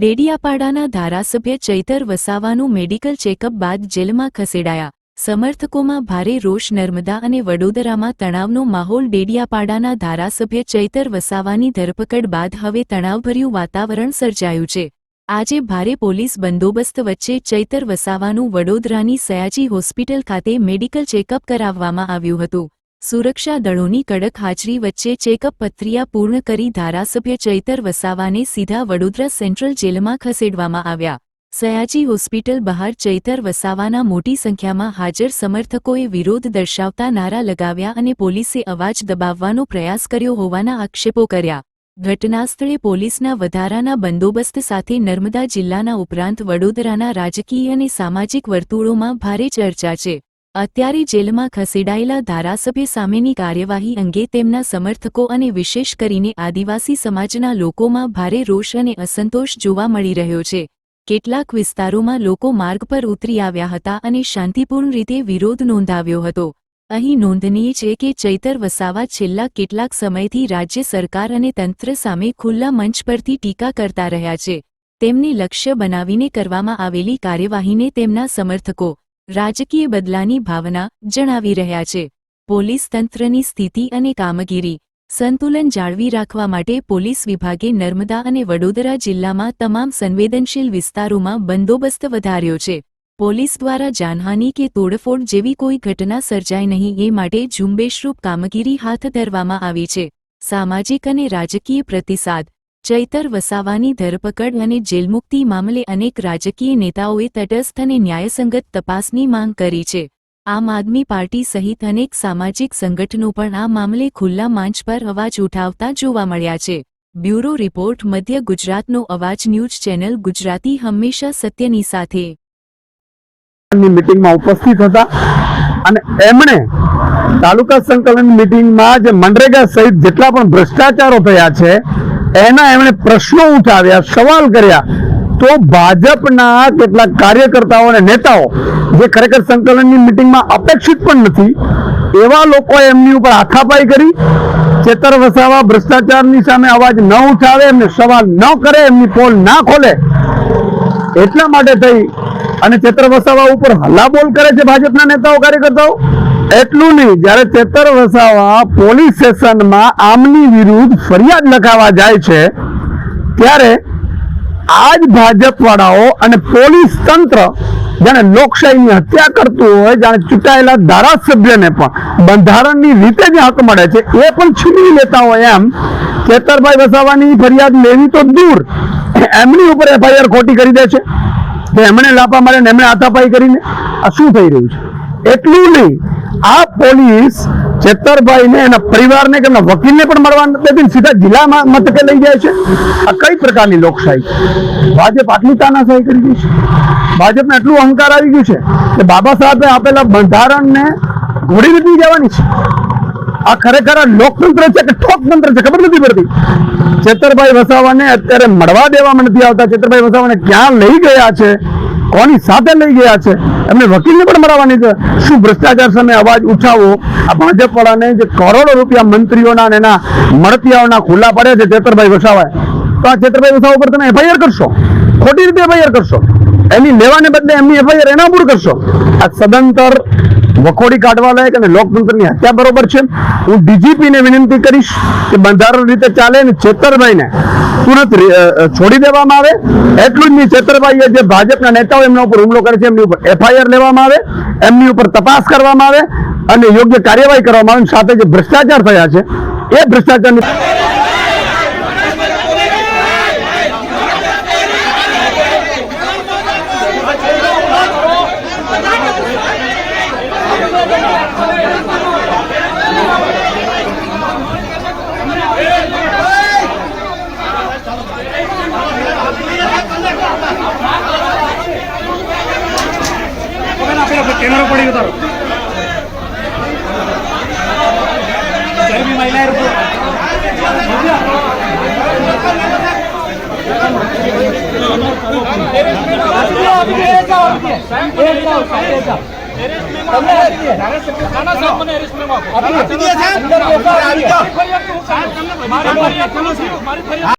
ડેડિયાપાડાના ધારાસભ્ય Chaitar વસાવાનું medical checkup બાદ જેલમાં ખસેડાયા. સમર્થકોમાં ભારે રોષ નર્મદા અને વડોદરામાં તણાવનો માહોલ ડેડિયાપાડાના ધારાસભ્ય ચૈતર વસાવાની ધરપકડ બાદ હવે તણાવભર્યું વાતાવરણ સર્જાયું છે. આજે ભારે પોલીસ બંદોબસ્ત વચ્ચે ચૈતર વસાવાનું વડોદરાની સયાજી હોસ્પિટલ ખાતે મેડિકલ ચેકઅપ કરાવવામાં આવ્યું હતું. સુરક્ષા દળોની કડક હાજરી વચ્ચે ચેકઅપ પ્રક્રિયા પૂર્ણ કરી ધારાસભ્ય ચૈતર વસાવાને સીધા વડોદરા સેન્ટ્રલ જેલમાં ખસેડવામાં આવ્યા. સયાજી હોસ્પિટલ બહાર ચૈતર વસાવાના મોટી સંખ્યામાં હાજર સમર્થકોએ વિરોધ દર્શાવતા નારા લગાવ્યા અને પોલીસે અવાજ દબાવવાનો પ્રયાસ કર્યો હોવાના આક્ષેપો કર્યા. ઘટનાસ્થળે પોલીસના વધારાના બંદોબસ્ત સાથે નર્મદા જિલ્લાના ઉપરાંત વડોદરાના રાજકીય અને સામાજિક વર્તુળોમાં ભારે ચર્ચા છે. અત્યારે જેલમાં ખસેડાયેલા ધારાસભ્ય સામેની કાર્યવાહી અંગે તેમના સમર્થકો અને વિશેષ કરીને આદિવાસી સમાજના લોકોમાં ભારે રોષ અને અસંતોષ જોવા મળી રહ્યો છે. કેટલાક વિસ્તારોમાં લોકો માર્ગ પર ઉતરી આવ્યા હતા અને શાંતિપૂર્ણ રીતે વિરોધ નોંધાવ્યો હતો. અહીં નોંધનીય છે કે ચૈતર વસાવા છેલ્લા કેટલાક સમયથી રાજ્ય સરકાર અને તંત્ર સામે ખુલ્લા મંચ પરથી ટીકા કરતા રહ્યા છે. તેમને લક્ષ્ય બનાવીને કરવામાં આવેલી કાર્યવાહીને તેમના સમર્થકો રાજકીય બદલાની ભાવના જણાવી રહ્યા છે. પોલીસ તંત્રની સ્થિતિ અને કામગીરી સંતુલન જાળવી રાખવા માટે પોલીસ વિભાગે નર્મદા અને વડોદરા જિલ્લામાં તમામ સંવેદનશીલ વિસ્તારોમાં બંદોબસ્ત વધાર્યો છે. પોલીસ દ્વારા જાનહાનિ કે તોડફોડ જેવી કોઈ ઘટના સર્જાય નહીં એ માટે ઝુંબેશરૂપ કામગીરી હાથ ધરવામાં આવી છે. સામાજિક અને રાજકીય પ્રતિસાદ ચૈતર વસાવાની ધરપકડ અને જેલમુક્તિ મામલે અનેક રાજકીય નેતાઓએ તટસ્થ અને ન્યાયસંગત તપાસની માંગ કરી છે. આમ આદમી પાર્ટી સહિત અનેક સામાજિક સંગઠનો પણ આ મામલે ખુલ્લા મંચ પર અવાજ ઉઠાવતા જોવા મળ્યા છે. બ્યુરો રિપોર્ટ, મધ્ય ગુજરાતનો અવાજ ન્યૂઝ ચેનલ ગુજરાતી હંમેશા સત્યની સાથે. મીટિંગમાં ઉપસ્થિત હતા અને એમણે તાલુકા સંકલન મીટિંગમાં જે મનરેગા સહિત જેટલા પણ ભ્રષ્ટાચારો થયા છે એના એમણે પ્રશ્નો ઉઠાવ્યા, સવાલ કર્યા. તો ભાજપના કેટલાક કાર્યકર્તાઓ અને નેતાઓ, જે ખરેખર સંકલનની મિટિંગમાં અપેક્ષિત પણ નથી, એવા લોકોએ એમની ઉપર આખાપાઈ કરી, ચેતર વસાવા ભ્રષ્ટાચારની સામે અવાજ ન ઉઠાવે, એમને સવાલ ન કરે, એમની પોલ ના ખોલે. એટલા માટે થઈ અને ચેતર વસાવા ઉપર હલ્લાબોલ કરે છે ભાજપના નેતાઓ, કાર્યકર્તાઓ. એટલું નહીં, જ્યારે ચેતર વસાવા પોલીસ સ્ટેશનમાં આમની વિરુદ્ધ ફરિયાદ લખાવા જાય છે, ત્યારે આ જ ભાજપવાળાઓ અને પોલીસ તંત્ર જાણે લોકશાહીની હત્યા કરતું હોય, જાણે ચૂંટાયેલા ધારાસભ્યને પણ બંધારણની રીતે જે હક મળે છે, એ પણ છીનવી લેતા હોય એમ. ચેતરભાઈ વસાવાની ફરિયાદ લેવી તો દૂર. એમની ઉપર એફઆઈઆર ખોટી કરી દે છે. એમણે લાપા મારે એમણે હાથાપાઈ કરીને આ શું થઈ રહ્યું છે? એટલું નહીં. આ પોલીસ ચેતરભાઈને એના પરિવારને કે એમના વકીલને પણ મળવા નથી સીધા જિલ્લા મથકે લઈ જાય છે. આ કઈ પ્રકારની લોકશાહી? ભાજપ આટલી તાનાશાહી કરી ગઈ છે? ભાજપને એટલું અહંકાર આવી ગયું છે કે બાબા સાહેબે આપેલા બંધારણને ઘોડી નથી જવાની છે આ ખરેખર લોકતંત્ર છે કે ઠોકતંત્ર છે? ખબર નથી પડતી. ચેતરભાઈ વસાવાને અત્યારે મળવા દેવામાં નથી આવતા. ચેતરભાઈ વસાવાને ક્યાં લઈ ગયા છે? કોની સાથે લઈ ગયા છે? એમને વકીલને પણ મળવાની છે. શું ભ્રષ્ટાચાર સામે અવાજ ઉઠાવો? આ ભાજપ વાળાને જે કરોડો રૂપિયા મંત્રીઓના અને એના મળતિયાઓના ખુલ્લા પડે છે ચેતરભાઈ વસાવાએ. તો આ ચેતરભાઈ વસાવા ઉપર તમે એફઆઈઆર કરશો? ખોટી રીતે એફઆઈઆર કરશો? એની લેવાને બદલે એમની એફઆઈઆર એના પર કરશો? આ સદંતર વખોડી કાઢવા લાયક અને લોકતંત્રની હત્યા બરોબર છે. હું ડીજીપી ને વિનંતી કરીશ કે બંધારણ રીતે ચાલે અને ચેતરભાઈને તુરંત છોડી દેવામાં આવે. એટલું જ નહીં, છેતરભાઈએ જે ભાજપના નેતાઓ એમના ઉપર હુમલો કરે છે, એમની ઉપર એફઆઈઆર લેવામાં આવે, એમની ઉપર તપાસ કરવામાં આવે અને યોગ્ય કાર્યવાહી કરવામાં આવે સાથે જે ભ્રષ્ટાચાર થયા છે, એ ભ્રષ્ટાચારની કેમેરો પડી ગયો મારી મારી